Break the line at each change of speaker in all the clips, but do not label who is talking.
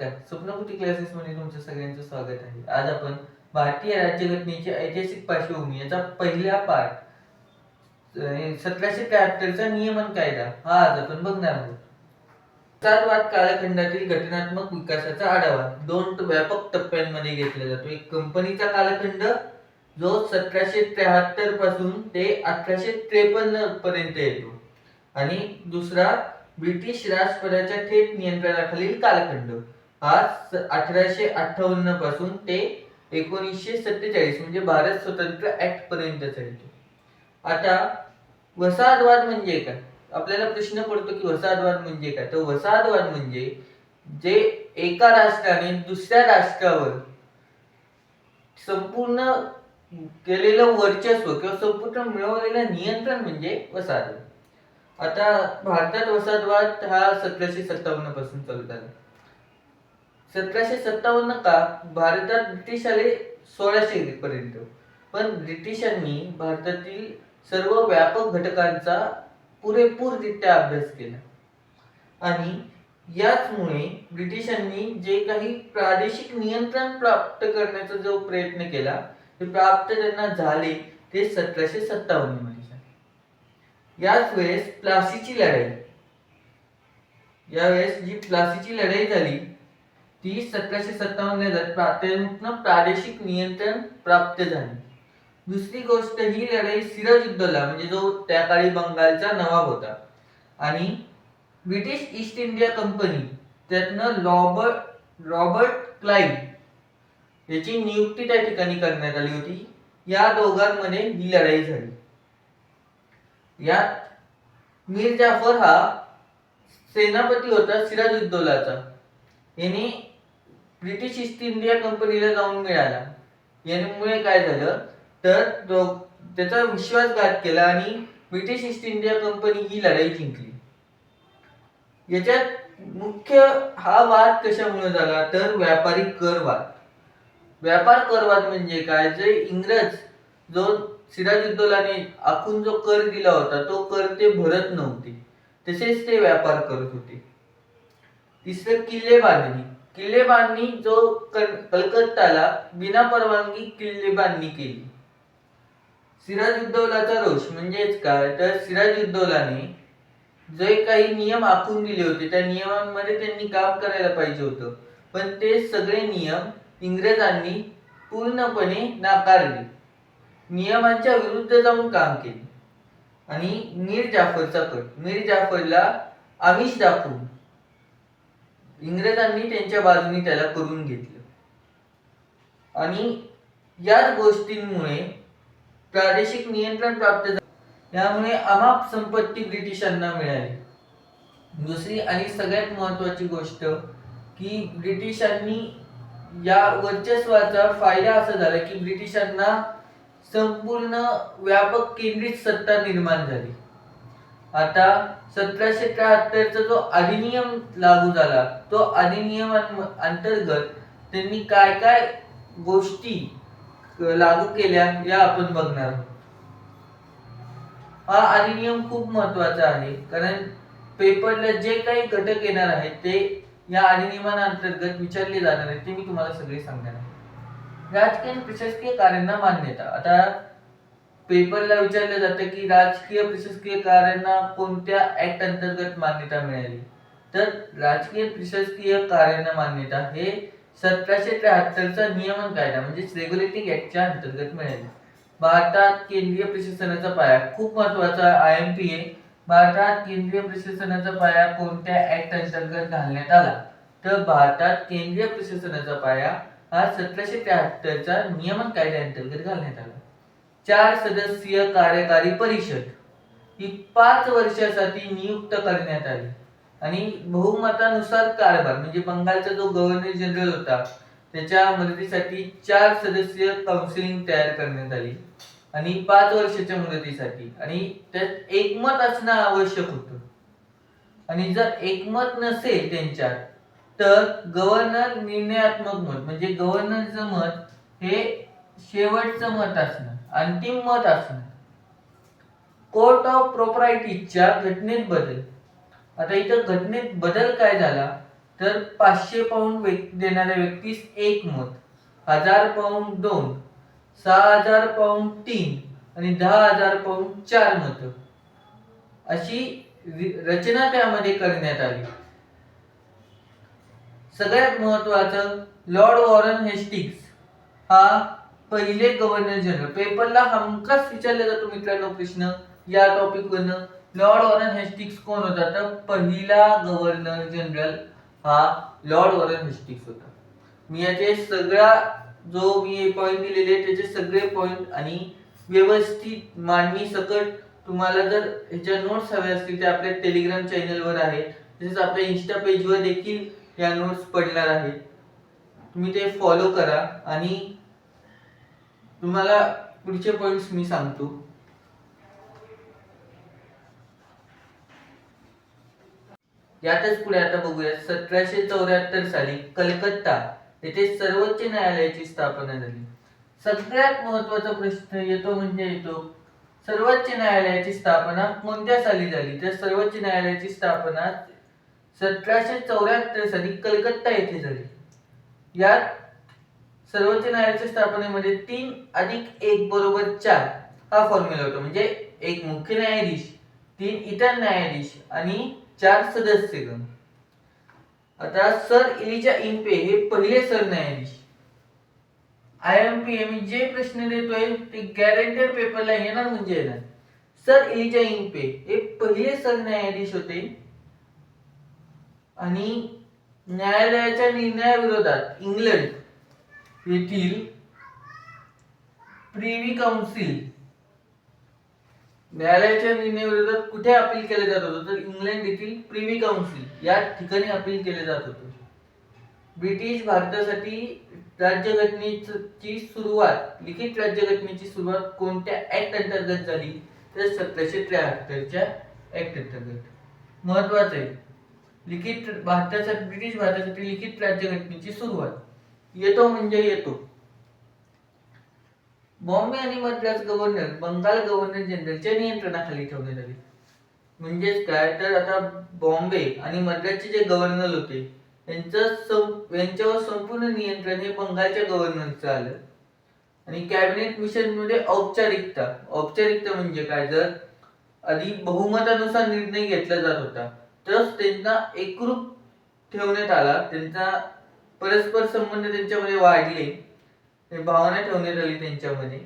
नमस्कार. स्वप्नपुटी क्लासेस मध्ये तुमचं सगळ्यांचं स्वागत आहे. आज आपण भारतीय राज्यघटनेची ऐतिहासिक पार्श्वभूमी याचा पहिला पार्ट सतराशे त्र्याहत्तरचा नियमन कायदा हा आज आपण बघणार आहोत. सातवाद कालखंडातील घटनात्मक विकासाचा आढावा दोन व्यापक टप्प्यांमध्ये घेतला जातो. एक कंपनीचा कालखंड जो सतराशे त्र्याहत्तरपासून ते अठराशे त्रेपन्न पर्यंत येतो. आणि दुसरा ब्रिटिश राजपदाच्या थेट नियंत्रणाखालील कालखंड. हा अठराशे अठ्ठावन्नपासून ते एकोणीसशे सत्तेचाळीस म्हणजे भारत स्वतंत्र ऍक्ट पर्यंत चालतो. आता वसाहतवाद म्हणजे काय? आपल्याला प्रश्न पडतो की वसाहतवाद म्हणजे काय? तर वसाहतवाद म्हणजे जे एका राष्ट्राने दुसऱ्या राष्ट्रावर संपूर्ण केलेलं वर्चस्व किंवा संपूर्ण मिळवलेलं नियंत्रण म्हणजे वसाहतवाद. आता भारतात वसाहतवाद हा सतराशे सत्तावन्नपासून चालू झाला. सतराशे सत्तावन्न का भारतात ब्रिटिश आले सोळाशे पर्यंत पण ब्रिटिशांनी भारतातील सर्व व्यापक घटकांचा पुरेपूररित्या अभ्यास केला. आणि याचमुळे ब्रिटिशांनी जे काही प्रादेशिक नियंत्रण प्राप्त करण्याचा जो प्रयत्न केला ते प्राप्त त्यांना झाले ते सतराशे सत्तावन्नमध्ये झाले. याच वेळेस प्लासीची लढाई. यावेळेस जी प्लासीची लढाई झाली ती सतराशे सत्तावन्न प्राथमिक प्रादेशिक नियंत्रण प्राप्त झाले. दुसरी गोष्ट ही लढाई सिराजुद्दौला म्हणजे जो त्या काळी बंगालचा नवाब होता. आणि ब्रिटिश ईस्ट इंडिया कंपनी त्यातनं रॉबर्ट रॉबर्ट क्लाइव्ह याची नियुक्ती त्या ठिकाणी करण्यात आली होती. या दोघांमध्ये ही लढाई झाली. यात मीर जाफर हा सेनापती होता सिराजुद्दौलाचा याने ब्रिटिश ईस्ट इंडिया कंपनीला जाऊन मिळाला. यामुळे काय झालं? तर त्याचा विश्वासघात केला आणि ब्रिटिश ईस्ट इंडिया कंपनी ही लढाई जिंकली. याच्यात मुख्य हा वाद कशामुळे झाला? तर व्यापारी कर वाद. व्यापार करवाद म्हणजे काय? जे इंग्रज जो सिराजुद्दौलाने आखून जो कर दिला होता तो कर ते भरत नव्हते. तसेच ते व्यापार करत होते. तिसरं किल्ले बांधणी किल्ले बांधणी जो कल- कलकत्ताला बिना परवानगी किल्ले बांधणी केली सिराजुद्दौलाचा रोष म्हणजेच काय? तर सिराज उद्दौलाने जे काही नियम आखून दिले होते त्या नियमांमध्ये त्यांनी काम करायला पाहिजे होतं. पण ते सगळे नियम इंग्रजांनी पूर्णपणे नाकारले. नियमांच्या विरुद्ध जाऊन काम केले. आणि मीर जाफरचा कट मीर जाफरला आमिष दाखवून इंग्रजांनी त्यांच्या बाजूने त्याला करून घेतलं. आणि याच गोष्टींमुळे प्रादेशिक नियंत्रण प्राप्त यामुळे अमाप संपत्ती ब्रिटिशांना मिळाली. दुसरी आणि सगळ्यात महत्वाची गोष्ट की ब्रिटिशांनी या वर्चस्वाचा फायदा असा झाला की ब्रिटिशांना संपूर्ण व्यापक केंद्रित सत्ता निर्माण झाली. आता सतराशे त्र्याहत्तरचा जो अधिनियम लागू झाला तो अधिनियम अंतर्गत त्यांनी काय काय गोष्टी लागू केल्या या आपण बघणार. हा अधिनियम खूप महत्त्वाचा आहे कारण पेपरला जे काही घटक येणार आहेत ते या अधिनियमांतर्गत विचारले जाणार आहेत ते मी तुम्हाला सगळे सांगणार आहे. राजकीय प्रशासकीय कार्यांना मान्यता. आता पेपरला विचारलं जातं की राजकीय प्रशासकीय कार्यांना कोणत्या ऍक्ट अंतर्गत मान्यता मिळाली? तर राजकीय प्रशासकीय कार्यांना मान्यता हे सतराशे त्र्याहत्तरचा नियमन कायदा म्हणजेच रेग्युलेटिंग ऍक्टच्या अंतर्गत मिळाली. भारतात केंद्रीय प्रशासनाचा पाया खूप महत्त्वाचा आय एम पी ए. भारतात केंद्रीय प्रशासनाचा पाया कोणत्या ऍक्ट अंतर्गत घालण्यात आला? तर भारतात केंद्रीय प्रशासनाचा पाया हा सतराशे त्र्याहत्तरचा नियमन कायद्याअंतर्गत घालण्यात आला. चार सदस्यीय कार्यकारी परिषद. ही पाच वर्षासाठी नियुक्त करण्यात आली. आणि बहुमतानुसार कारभार म्हणजे बंगालचा जो गव्हर्नर जनरल होता त्याच्या मदतीसाठी चार सदस्यीय काउन्सिलिंग तयार करण्यात आली. आणि पाच वर्षाच्या मुदतीसाठी. आणि त्यात एकमत असणं आवश्यक होतं. आणि जर एकमत नसेल त्यांच्यात तर गव्हर्नर निर्णयात्मक मत म्हणजे गव्हर्नरचं मत हे शेवटचं मत असणं. अंतिम मत असणे कोर्ट ऑफ प्रोपरायटीच्या घटनेत बदल. आता इथं घटनेत बदल काय झाला? तर पाचशे पाऊंड देणाऱ्या व्यक्तीस एक मत. हजार पाऊंड दोन सहा हजार पाऊंड तीन आणि दहा हजार पाऊंड चार मत. अशी रचना त्यामध्ये करण्यात आली. सगळ्यात महत्वाचं लॉर्ड वॉरन हेस्टिक्स हा पहिले गव्हर्नर जनरल पेपरला हमखास विचारले जातो मित्रांनो प्रश्न. या टॉपिक वरनं. लॉर्ड वॉरन हेस्टिक्स कोण होता? तर पहिला गव्हर्नर जनरल हा लॉर्ड वॉरन हेस्टिक्स होता. मी याचे सगळा जो मी पॉइंट दिलेले त्याचे सगळे पॉइंट आणि व्यवस्थित मांडणी सकट तुम्हाला जर ह्याच्या नोट्स हव्या असतील ते आपल्या टेलिग्राम चॅनलवर आहे तसेच आपल्या इन्स्टा पेजवर देखील या नोट्स पडणार आहेत. तुम्ही ते फॉलो करा आणि तुम्हाला पुढचे पॉइंट्स मी सांगतो. यातच पुढे आता बघूया सतराशे चौऱ्याहत्तर साली कलकत्ता येथे सर्वोच्च न्यायालयाची स्थापना झाली. सगळ्यात महत्त्वाचा प्रश्न येतो म्हणजे येतो सर्वोच्च न्यायालयाची स्थापना कोणत्या साली झाली? तर सर्वोच्च न्यायालयाची स्थापना सतराशे चौऱ्याहत्तर साली कलकत्ता येथे झाली. यात सर्वोच्च न्यायालयाच्या स्थापनेमध्ये तीन अधिक एक बरोबर चार हा फॉर्म्युला होता. म्हणजे एक मुख्य न्यायाधीश तीन इतर न्यायाधीश आणि चार सदस्यगण आता सर इलिजा इम्पे हे पहिले सरन्यायाधीश आय एम पी एम जे प्रश्न देतोय ते गॅरंटेड पेपरला येणार म्हणजे येणार. सर इलिजा इम्पे हे पहिले सरन्यायाधीश होते. आणि न्यायालयाच्या निर्णयाविरोधात इंग्लंड येथील प्रिव्ही काउन्सिल न्यायालयाच्या निर्णयाविरोधात कुठे अपील केले जात होतं? तर इंग्लंड येथील प्रिव्ही काउन्सिल या ठिकाणी अपील केले जात होते. ब्रिटिश भारतासाठी राज्यघटनेची सुरुवात लिखित राज्यघटनेची सुरुवात कोणत्या ऍक्ट अंतर्गत झाली? तर सतराशे त्र्याहत्तरच्या ऍक्ट अंतर्गत. महत्वाचं आहे. लिखित भारतासाठी ब्रिटिश भारतासाठी लिखित राज्यघटनेची सुरुवात. येतो म्हणजे येतो. बॉम्बे आणि मद्रास गव्हर्नर बंगाल गव्हर्नर जनरलच्या नियंत्रणाखाली ठेवण्यात आले म्हणजेच काय? तर आता बॉम्बे आणि मद्रासचे जे गव्हर्नर होते यांचं यांच्यावर संपूर्ण नियंत्रण हे बंगालच्या गव्हर्नरचं आलं. आणि कॅबिनेट मिशनमध्ये औपचारिकता. औपचारिकता म्हणजे काय? जर आधी बहुमतानुसार निर्णय घेतला जात होता तरच त्यांना एकरूप ठेवण्यात आला. त्यांचा परस्पर संबंध त्यांच्यामध्ये वाढले भावना ठेवण्यात आली त्यांच्यामध्ये.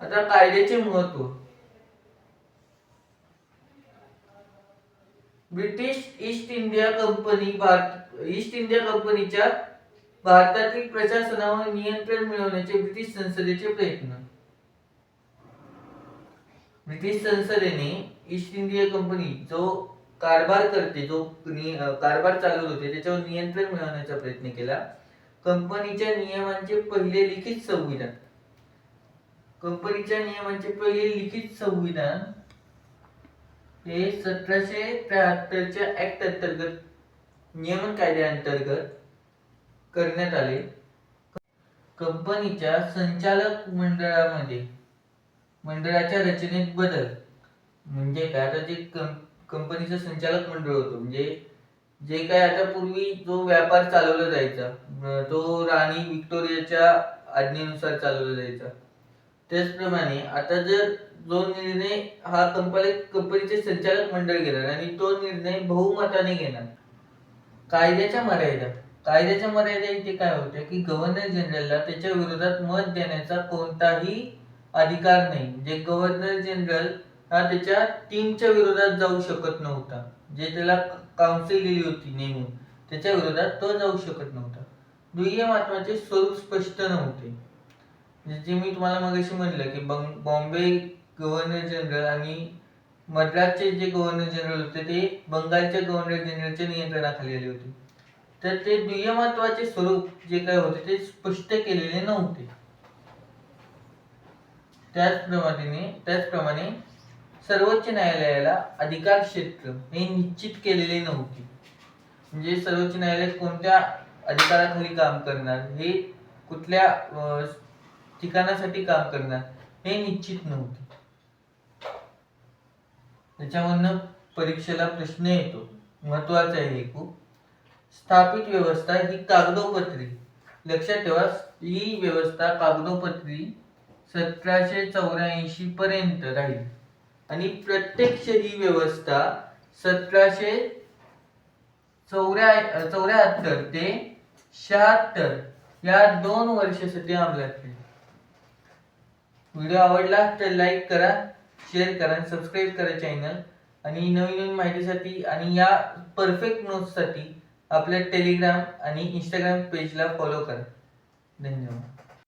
आता कायद्याचे महत्त्व. British East India Company Bharat East India कंपनीच्या भारतातील प्रशासनावर नियंत्रण मिळवण्याचे ब्रिटिश संसदेचे प्रयत्न. ब्रिटिश संसदेने ईस्ट इंडिया कंपनी जो कारभार करते जो कारभार चालवत होते त्याच्यावर नियंत्रण मिळवण्याचा प्रयत्न केला. कंपनीच्या नियमांचे पहिले लिखित संविधान. कंपनीच्या नियमांचे पहिले लिखित संविधान हे सतराशे त्र्याहत्तरच्या ऍक्ट अंतर्गत नियमन कायद्याअंतर्गत करण्यात आले. कंपनीच्या संचालक मंडळामध्ये मंडळाच्या रचनेत बदल. म्हणजे काय? आता जे कंप कंपनीचं संचालक मंडळ होतं. म्हणजे जे काय आता पूर्वी जो व्यापार चालवला जायचा तो राणी व्हिक्टोरियाच्या आज्ञेनुसार चालवला जायचा. त्याचप्रमाणे आता जर जो निर्णय हा कंपनी कंपनीचे संचालक मंडळ घेणार आणि तो निर्णय बहुमताने घेणार. कायद्याच्या मर्यादा कायद्याच्या मर्यादा इथे काय होत्या की गव्हर्नर जनरलला त्याच्या विरोधात मत देण्याचा कोणताही अधिकार नाही. जे गव्हर्नर जनरल हा त्याच्या टीमच्या विरोधात जाऊ शकत नव्हता. जे त्याला काउन्सिल दिली होती नेमून त्याच्या विरोधात तो जाऊ शकत नव्हता. दुय्यम महत्त्वाचे स्वरूप स्पष्ट नव्हते. जे मी तुम्हाला मगाशी म्हटलं की बंग बॉम्बे गव्हर्नर जनरल आणि मद्रासचे जे गव्हर्नर जनरल होते ते बंगालच्या गव्हर्नर जनरलच्या नियंत्रणाखाली आले होते. तर ते दुय्य महत्त्वाचे स्वरूप जे काय होते ते स्पष्ट केलेले नव्हते. त्याचप्रमाणे त्याचप्रमाणे सर्वोच्च न्यायालयाला अधिकार क्षेत्र हे निश्चित केलेले नव्हते. म्हणजे सर्वोच्च न्यायालय कोणत्या अधिकाराखाली काम करणार हे कुठल्या ठिकाणासाठी काम करणार हे निश्चित नव्हते. त्याच्यामधनं परीक्षेला प्रश्न येतो. महत्त्वाचा आहे हे खूप स्थापित व्यवस्था ही कागदोपत्री. लक्षात ठेवा ही व्यवस्था कागदोपत्री सतराशे चौऱ्याऐंशी पर्यंत राहील. आणि प्रत्यक्ष ही व्यवस्था सतराशे चौऱ्या चौऱ्याहत्तर ते शहात्तर या दोन वर्षासाठी अंमलात केली व्हिडिओ आवडला तर लाईक करा शेअर करा आणि सबस्क्राईब करा चॅनल. आणि नवीन नवीन माहितीसाठी आणि या परफेक्ट नोट्ससाठी आपल्या टेलिग्राम आणि इंस्टाग्राम पेजला फॉलो करा. धन्यवाद.